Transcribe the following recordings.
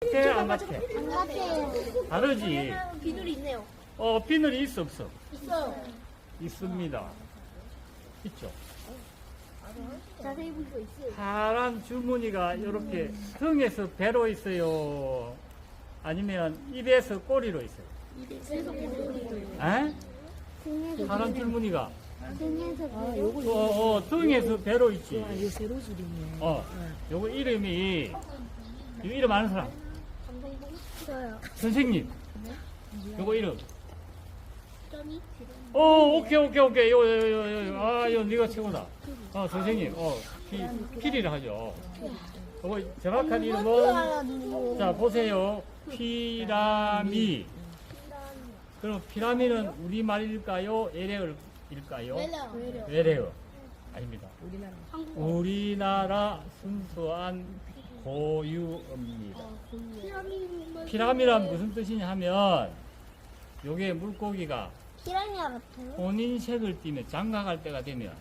같아 안 같아? 안 같아요. 다르지. 비늘이 있네요. 어 비늘이 있어 없어? 있어요. 있습니다. 있죠. 자세히 보시고 있어요. 파란 줄무늬가 이렇게 등에서 배로 있어요. 아니면 입에서 꼬리로 있어요. 입에서 보여드리고 에? 파란 줄무늬가 등에서 아, 요거 어, 어, 등에서 배로 있지. 아, 요 세로줄이네. 어, 요거 이름이 이 이름 아는 사람? 있어요. 선생님. 요거 이름. 점이 어, 오케이, 오케이, 오케이. 요, 요, 요, 요. 아, 요, 네가 최고다. 어, 선생님. 어, 피, 피리를 하죠. 요거 정확한 이름은, 자, 보세요. 피라미. 그럼 피라미는 우리말일까요? 에레어일까요? 외래어. 아닙니다. 우리나라. 순수한 고유어입니다. 피라미. 피라미란 무슨 뜻이냐 하면, 요게 물고기가 피라미 같아요? 본인 색을 띠면 장가갈 때가 되면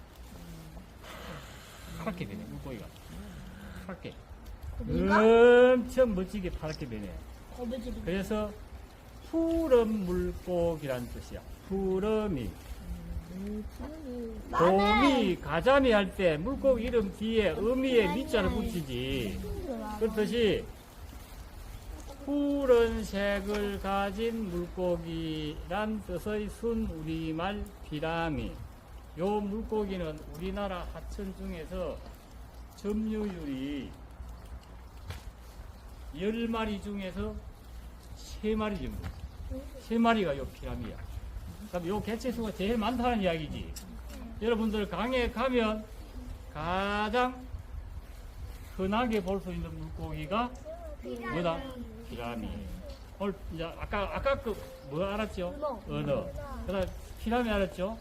파랗게 되네 물고기가. 파랗게. 엄청 멋지게 파랗게 되네 거베지리. 그래서 푸른 물고기란 뜻이야. 푸름이. 곰이. 가자미 할 때 물고기 이름 뒤에 의미에 미자를 붙이지. 그렇듯이 푸른 색을 가진 물고기란 뜻의 순 우리말 피라미. 요 물고기는 우리나라 하천 중에서 점유율이 10마리 중에서 3마리 정도. 3마리가 요 피라미야. 그럼 요 개체수가 제일 많다는 이야기지. 여러분들 강에 가면 가장 흔하게 볼 수 있는 물고기가 뭐다? 피라미. 오늘 이제 아까 아까 그 뭐 알았죠? 은어. 그다음 피라미 알았죠?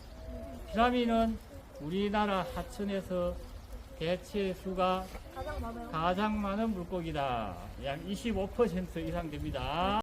피라미는 우리나라 하천에서 개체 수가. 가장 많은 물고기다. 약 25% 이상 됩니다.